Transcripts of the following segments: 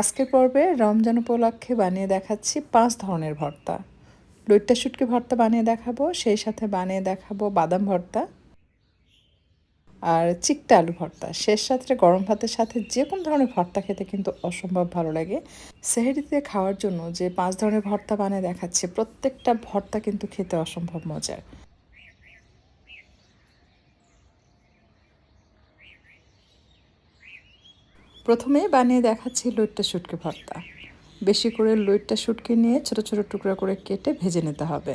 আজকের পর্বে রমজান উপলক্ষে বানিয়ে দেখাচ্ছি পাঁচ ধরনের ভর্তা। লইট্টা শুটকি ভর্তা বানিয়ে দেখাবো, সেই সাথে বানিয়ে দেখাবো বাদাম ভর্তা আর চিকটা আলু ভর্তা। শেষ রাত্রে গরম ভাতের সাথে যে কোনো ধরনের ভর্তা খেতে কিন্তু অসম্ভব ভালো লাগে। সেহেরিতে খাওয়ার জন্য যে পাঁচ ধরনের ভর্তা বানিয়ে দেখাচ্ছে, প্রত্যেকটা ভর্তা কিন্তু খেতে অসম্ভব মজার। প্রথমে বানিয়ে দেখাচ্ছি লইট্টা শুটকি ভর্তা। বেশি করে লইট্টা শুটকি নিয়ে ছোট ছোট টুকরা করে কেটে ভেজে নিতে হবে।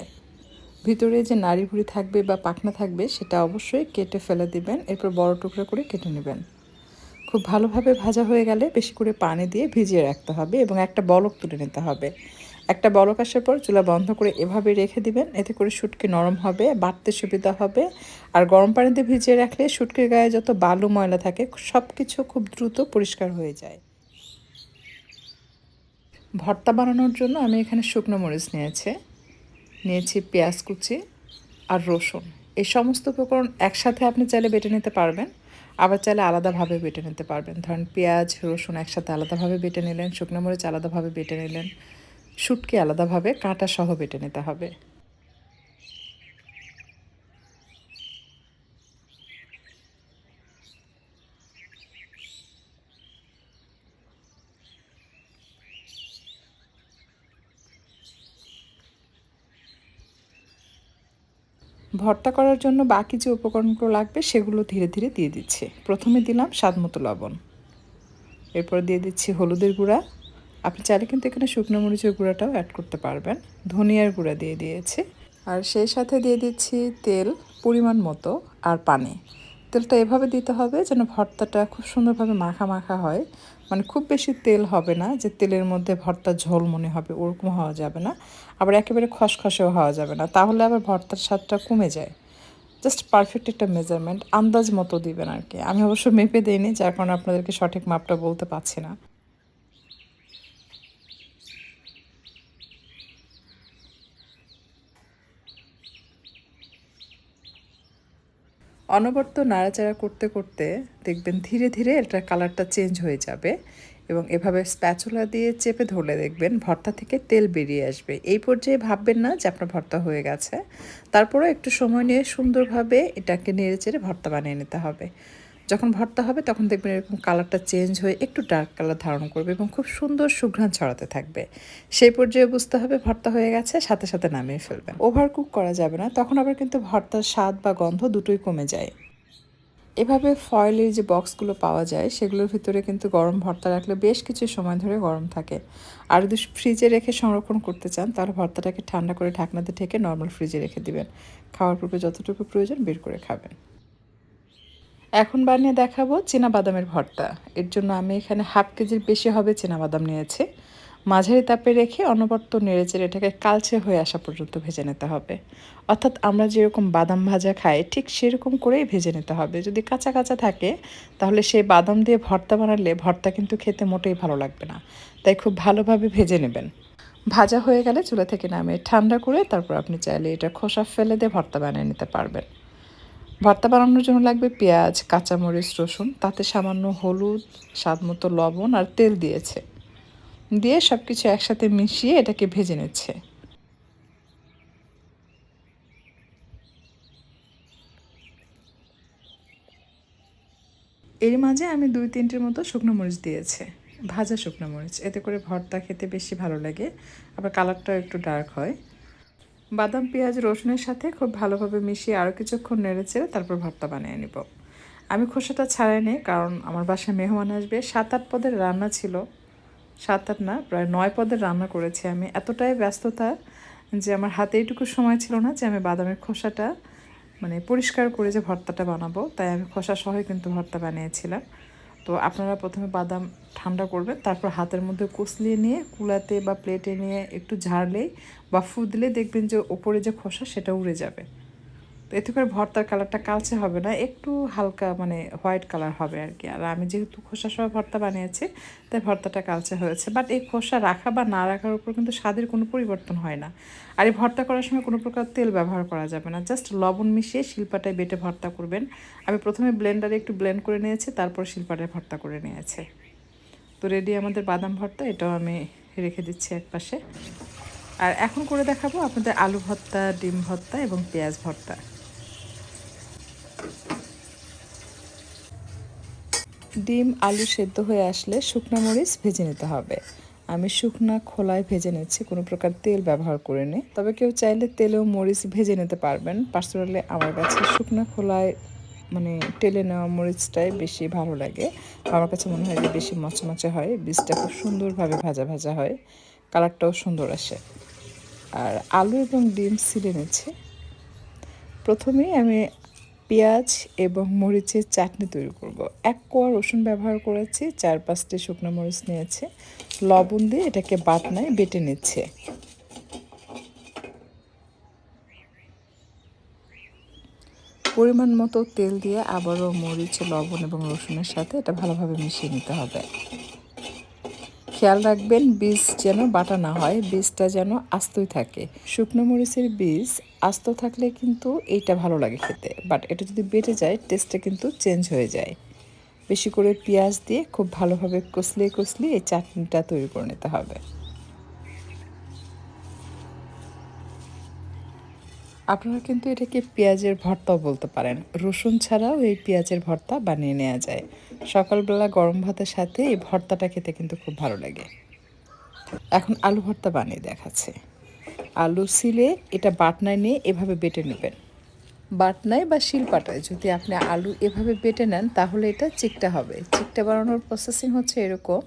ভিতরে যে নাড়ি ভুড়ি থাকবে বা পাখনা থাকবে, সেটা অবশ্যই কেটে ফেলে দিবেন, এরপর বড় টুকরো করে কেটে নেবেন। খুব ভালোভাবে ভাজা হয়ে গেলে বেশি করে পানি দিয়ে ভিজিয়ে রাখতে হবে এবং একটা বলক তুলে নিতে হবে। একটা বলক আসার পর চুলা বন্ধ করে এভাবে রেখে দিবেন। এতে করে শুটকি নরম হবে, বাড়তে সুবিধা হবে। আর গরম পানিতে ভিজিয়ে রাখলে শুটকির গায়ে যত বালু ময়লা থাকে সব কিছু খুব দ্রুত পরিষ্কার হয়ে যায়। ভর্তা বানানোর জন্য আমি এখানে শুকনো মরিচ নিয়েছি নিয়েছি পেঁয়াজ কুচি আর রসুন। এই সমস্ত উপকরণ একসাথে আপনি চাইলে বেটে নিতে পারবেন, আবার চাইলে আলাদাভাবে বেটে নিতে পারবেন। ধরেন পেঁয়াজ, রসুন একসাথে আলাদাভাবে বেটে নিলেন, শুকনো মরিচ আলাদাভাবে বেটে নিলেন। শুটকি আলাদাভাবে কাঁটা সহ বেটে নিতে হবে। ভর্তা করার জন্য বাকি যে উপকরণগুলো লাগবে সেগুলো ধীরে ধীরে দিয়ে দিচ্ছি। প্রথমে দিলাম স্বাদ মতো লবণ। এরপর দিয়ে দিচ্ছি হলুদের গুঁড়া। আপনি চাইলে কিন্তু এখানে শুকনো মরিচের গুঁড়াটাও অ্যাড করতে পারবেন। ধনিয়ার গুঁড়া দিয়ে দিয়েছি। আর সেই সাথে দিয়ে দিচ্ছি তেল পরিমাণ মতো আর পানি। তেলটা এভাবে দিতে হবে যেন ভর্তাটা খুব সুন্দরভাবে মাখা মাখা হয়। মানে খুব বেশি তেল হবে না যে তেলের মধ্যে ভর্তা ঝোল মনে হবে, ওরকম হওয়া যাবে না। আবার একেবারে খসখসেও হওয়া যাবে না। তাহলে আবার ভর্তার স্বাদটা কমে যায়। জাস্ট পারফেক্ট একটা মেজারমেন্ট আন্দাজ মতো দিবেন আর কি। আমি অবশ্য মেপে দিইনি, যার কারণে আপনাদেরকে সঠিক মাপটা বলতে পারছি না। অনবর্ত নাড়াচাড়া করতে করতে দেখবেন ধীরে ধীরে এটার কালারটা চেঞ্জ হয়ে যাবে এবং এভাবে স্প্যাচুলা দিয়ে চেপে ধরলে দেখবেন ভর্তা থেকে তেল বেরিয়ে আসবে। এই পর্যায়ে ভাববেন না যে আপনার ভর্তা হয়ে গেছে। তারপরেও একটু সময় নিয়ে সুন্দরভাবে এটাকে নেড়ে চেড়ে ভর্তা বানিয়ে নিতে হবে। যখন ভর্তা হবে তখন দেখবেন এরকম কালারটা চেঞ্জ হয়ে একটু ডার্ক কালার ধারণ করবে এবং খুব সুন্দর সুঘ্রাণ ছড়াতে থাকবে। সেই পর্যায়ে বুঝতে হবে ভর্তা হয়ে গেছে, সাথে সাথে নামিয়ে ফেলবেন। ওভার কুক করা যাবে না, তখন আবার কিন্তু ভর্তার স্বাদ বা গন্ধ দুটোই কমে যায়। এভাবে ফয়েলের যে বক্সগুলো পাওয়া যায়, সেগুলোর ভিতরে কিন্তু গরম ভর্তা রাখলে বেশ কিছু সময় ধরে গরম থাকে। আর যদি ফ্রিজে রেখে সংরক্ষণ করতে চান, তাহলে ভর্তাটাকে ঠান্ডা করে ঢাকনাতে ঢেকে নর্মাল ফ্রিজে রেখে দিবেন। খাওয়ার পূর্বে যতটুকু প্রয়োজন বের করে খাবেন। এখন বানিয়ে দেখাবো বাদামের ভর্তা। এর জন্য আমি এখানে হাফ কেজির বেশি হবে বাদাম নিয়েছি। মাঝারি তাপে রেখে অনবর্ত নেড়েচেড়ে এটাকে কালচে হয়ে আসা পর্যন্ত ভেজে নিতে হবে। অর্থাৎ আমরা যেরকম বাদাম ভাজা খাই, ঠিক সেরকম করেই ভেজে নিতে হবে। যদি কাঁচা কাঁচা থাকে, তাহলে সেই বাদাম দিয়ে ভর্তা বানালে ভর্তা কিন্তু খেতে মোটেই ভালো লাগবে না। তাই খুব ভালোভাবে ভেজে নেবেন। ভাজা হয়ে গেলে চুলা থেকে নামিয়ে ঠান্ডা করে তারপর আপনি চাইলে এটা খোসা ফেলে দিয়ে ভর্তা বানিয়ে নিতে পারবেন। ভর্তা বানানোর জন্য লাগবে পেঁয়াজ, কাঁচামরিচ, রসুন, তাতে সামান্য হলুদ, স্বাদ মতো লবণ আর তেল দিয়েছে। দিয়ে সব কিছু একসাথে মিশিয়ে এটাকে ভেজে নিচ্ছে। এর মাঝে আমি দুই তিনটের মতো শুকনো মরিচ দিয়েছে, ভাজা শুকনো মরিচ। এতে করে ভর্তা খেতে বেশি ভালো লাগে, আবার কালারটাও একটু ডার্ক হয়। বাদাম, পেঁয়াজ, রসুনের সাথে খুব ভালোভাবে মিশিয়ে আরও কিছুক্ষণ নেড়ে চেড়ে তারপর ভর্তা বানিয়ে নিব। আমি খোসাটা ছাড়াই নিই, কারণ আমার বাসায় মেহমান আসবে। সাত আট পদের রান্না ছিল। সাত আট না, প্রায় নয় পদের রান্না করেছি আমি। এতটাই ব্যস্ততা যে আমার হাতে এইটুকু সময় ছিল না যে আমি বাদামের খোসাটা মানে পরিষ্কার করে যে ভর্তাটা বানাবো। তাই আমি খোসা সহই কিন্তু ভর্তা বানিয়েছিলাম। তো আপনারা প্রথমে বাদাম ঠান্ডা করবেন, তারপর হাতের মধ্যে কুচলিয়ে নিয়ে কুলাতে বা প্লেটে নিয়ে একটু ঝাড়লেই বা ফু দিলে দেখবেন যে ওপরে যে খোসা সেটা উড়ে যাবে। তো এতে করে ভর্তার কালারটা কালচে হবে না, একটু হালকা মানে হোয়াইট কালার হবে আর কি আর আমি যেহেতু খোসা সহ ভর্তা বানিয়েছি, তাই ভর্তাটা কালচে হয়েছে। বাট এই খোসা রাখা বা না রাখার উপর কিন্তু স্বাদের কোনো পরিবর্তন হয় না। আর এই ভর্তা করার সময় কোনো প্রকার তেল ব্যবহার করা যাবে না। জাস্ট লবণ মিশিয়ে শিল্পাটায় বেটে ভর্তা করবেন। আমি প্রথমে ব্লেন্ডারে একটু ব্লেন্ড করে নিয়েছি, তারপর শিল্পাটায় ভর্তা করে নিয়েছি। তো রেডি আমাদের বাদাম ভর্তা, এটাও আমি রেখে দিচ্ছি এক পাশে আর এখন করে দেখাবো আপনাদের আলু ভর্তা, ডিম ভর্তা এবং পেঁয়াজ ভর্তা। ডিম, আলু সেদ্ধ হয়ে আসলে শুকনো মরিচ ভেজে নিতে হবে। আমি শুকনা খোলায় ভেজে নিচ্ছি, কোনো প্রকার তেল ব্যবহার করে নিই তবে কেউ চাইলে তেলেও মরিচ ভেজে নিতে পারবেন। পার্সোনালি আমার কাছে শুকনা খোলায় মানে টেলে নেওয়া মরিচটাই বেশি ভালো লাগে। আমার কাছে মনে হয় যে বেশি মচমচে হয়, বীজটা খুব সুন্দরভাবে ভাজা ভাজা হয়, কালারটাও সুন্দর আসে। আর আলু এবং ডিম ছিলে নিচ্ছি। প্রথমেই আমি পেঁয়াজ এবং মরিচের চাটনি তৈরি করব। এক কোয়া রসুন ব্যবহার করেছি, চার পাঁচটি শুকনো মরিচ নিয়েছে। লবণ দিয়ে এটাকে বাটনায় বেটে নিচ্ছে। পরিমাণ মতো তেল দিয়ে আবারও মরিচ, লবণ এবং রসুনের সাথে এটা ভালোভাবে মিশিয়ে নিতে হবে। খেয়াল রাখবেন, বীজ যেন বাটা না হয়, বীজটা যেন আস্তই থাকে। শুকনো মরিচের বীজ আস্ত থাকলে কিন্তু এইটা ভালো লাগে খেতে। বাট এটা যদি বেটে যায় টেস্টটা কিন্তু চেঞ্জ হয়ে যায়। বেশি করে পেঁয়াজ দিয়ে খুব ভালোভাবে কষলিয়ে কষলিয়ে এই চাটনিটা তৈরি করে নিতে হবে। আপনারা কিন্তু এটাকে পেঁয়াজের ভর্তাও বলতে পারেন। রসুন ছাড়াও এই পেঁয়াজের ভর্তা বানিয়ে নেওয়া যায়। সকালবেলা গরম ভাতের সাথে এই ভর্তাটা খেতে কিন্তু খুব ভালো লাগে। এখন আলু ভর্তা বানিয়ে দেখাচ্ছে। আলু সিলে এটা বাটনায় নিয়ে এভাবে বেটে নেবেন। বাটনায় বা শিলপাটায় যদি আপনি আলু এভাবে বেটে নেন, তাহলে এটা চিকটা হবে। চিকটা বানানোর প্রসেসিং হচ্ছে এরকম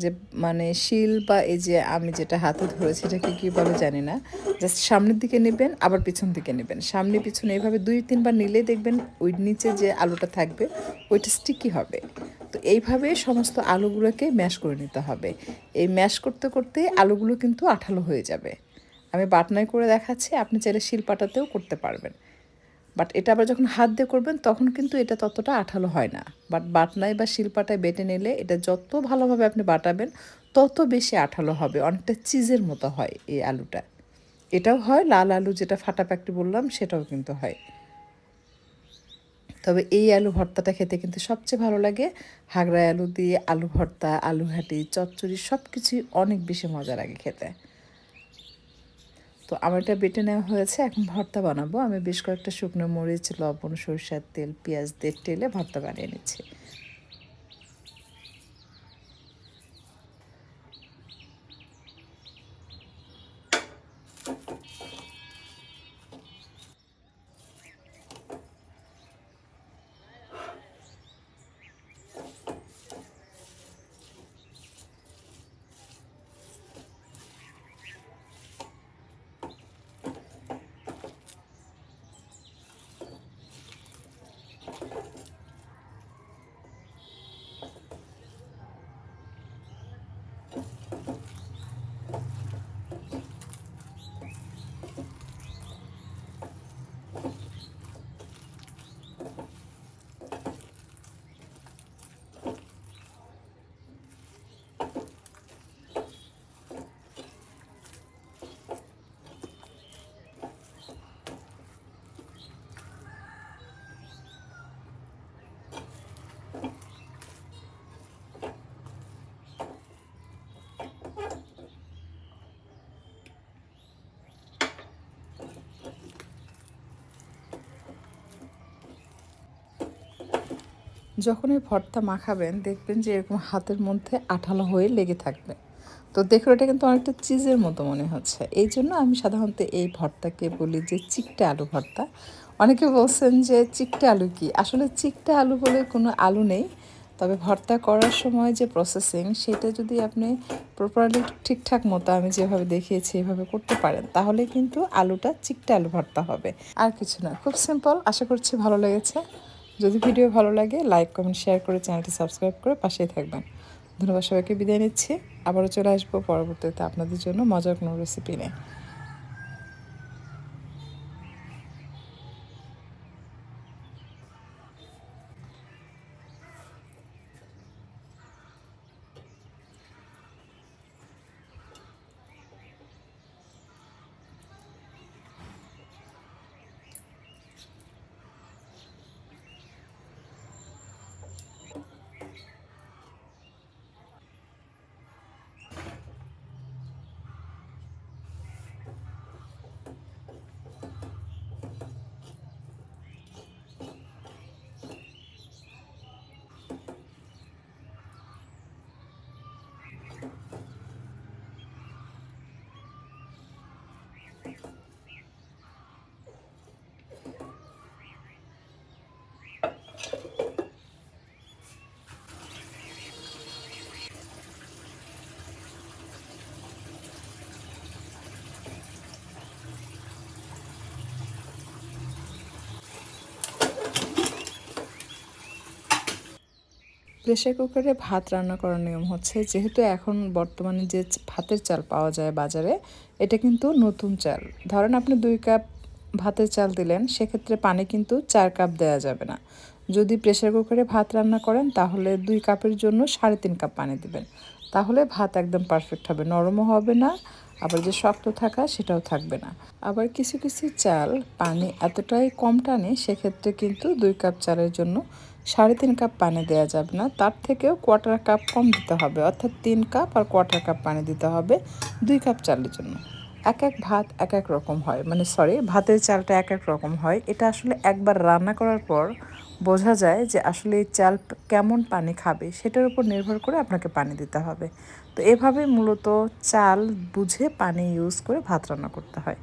যে মানে শিল বা এই যে আমি যেটা হাতে ধরেছি, এটাকে কী বলে জানি না। জাস্ট সামনের দিকে নেবেন, আবার পিছন দিকে নেবেন। সামনে পিছনে এভাবে দুই, তিনবার নিলে দেখবেন ওই নিচে যে আলুটা থাকবে, ওইটা স্টিকি হবে। তো এইভাবে সমস্ত আলুগুলোকে ম্যাশ করে নিতে হবে। এই ম্যাশ করতে করতে আলুগুলো কিন্তু আঠালো হয়ে যাবে। আমি বাটনায় করে দেখাচ্ছি, আপনি চাইলে শিলপাটাতেও করতে পারবেন। বাট এটা আবার যখন হাত দিয়ে করবেন, তখন কিন্তু এটা ততটা আঠালো হয় না। বাট বাটনায় বা শিলপাটায় বেটে নিলে এটা যত ভালোভাবে আপনি বাটাবেন, তত বেশি আঠালো হবে, অনেকটা চিজের মতো হয় এই আলুটা। এটাও হয়, লাল আলু যেটা ফাটা প্যাকটি বললাম, সেটাও কিন্তু হয়। তবে এই আলু ভর্তাটা খেতে কিন্তু সবচেয়ে ভালো লাগে। হাগড়া আলু দিয়ে আলু ভর্তা, আলু ঘাটি চচ্চড়ি সব কিছুই অনেক বেশি মজা লাগে খেতে। তো আমার এটা বেটে নেওয়া হয়েছে, এখন ভর্তা বানাবো। আমি বেশ কয়েকটা শুকনো মরিচ, লবণ, সরিষার তেল, পেঁয়াজ দিয়ে টেলে ভর্তা বানিয়ে নিচ্ছি। যখন এই ভর্তা মাখাবেন, দেখবেন যে এরকম হাতের মধ্যে আঠালো হয়ে লেগে থাকবে। তো দেখো এটা কিন্তু অনেকটা চিজের মতো মনে হচ্ছে। এই জন্য আমি সাধারণত এই ভর্তাকে বলি যে চিকটা আলু ভর্তা। অনেকে বলছেন যে চিকটা আলু কি? আসলে চিকটা আলু বলে কোনো আলু নেই। তবে ভর্তা করার সময় যে প্রসেসিং সেটা যদি আপনি প্রপারলি ঠিকঠাক মতো আমি যেভাবে দেখিয়েছি, এভাবে করতে পারেন, তাহলে কিন্তু আলুটা চিকটা আলু ভর্তা হবে। আর কিছু না। খুব সিম্পল আশা করছি ভালো লেগেছে। যদি ভিডিও ভালো লাগে লাইক কমেন্ট শেয়ার করে চ্যানেলটি সাবস্ক্রাইব করে পাশেই থাকবেন। ধন্যবাদ সবাইকে, বিদায় নিচ্ছি। আবারও চলে আসব পরবর্তীতে আপনাদের জন্য মজার কোনো রেসিপি নেই প্রেশার কুকারে ভাত রান্না করার নিয়ম হচ্ছে, যেহেতু এখন বর্তমানে যে ভাতের চাল পাওয়া যায় বাজারে, এটা কিন্তু নতুন চাল। ধরেন আপনি দুই কাপ ভাতের চাল দিলেন, সেক্ষেত্রে পানি কিন্তু চার কাপ দেওয়া যাবে না। যদি প্রেশার কুকারে ভাত রান্না করেন, তাহলে দুই কাপের জন্য সাড়ে তিন কাপ পানি দিবেন। তাহলে ভাত একদম পারফেক্ট হবে। নরমও হবে না, আবার যে শক্ত থাকা সেটাও থাকবে না। আবার কিছু কিছু চাল পানি এতটাই কম টানে, সেক্ষেত্রে কিন্তু দুই কাপ চালের জন্য সাড়ে তিন কাপ পানি দেওয়া যাবে না। তার থেকেও কোয়ার্টার কাপ কম দিতে হবে। অর্থাৎ তিন কাপ আর কোয়ার্টার কাপ পানি দিতে হবে দুই কাপ চালের জন্য। এক এক ভাত এক এক রকম হয়। মানে সরি ভাতের চালটা এক এক রকম হয়। এটা আসলে একবার রান্না করার পর বোঝা যায় যে আসলে এই চাল কেমন পানি খাবে, সেটার উপর নির্ভর করে আপনাকে পানি দিতে হবে। তো এভাবে মূলত চাল বুঝে পানি ইউজ করে ভাত রান্না করতে হয়।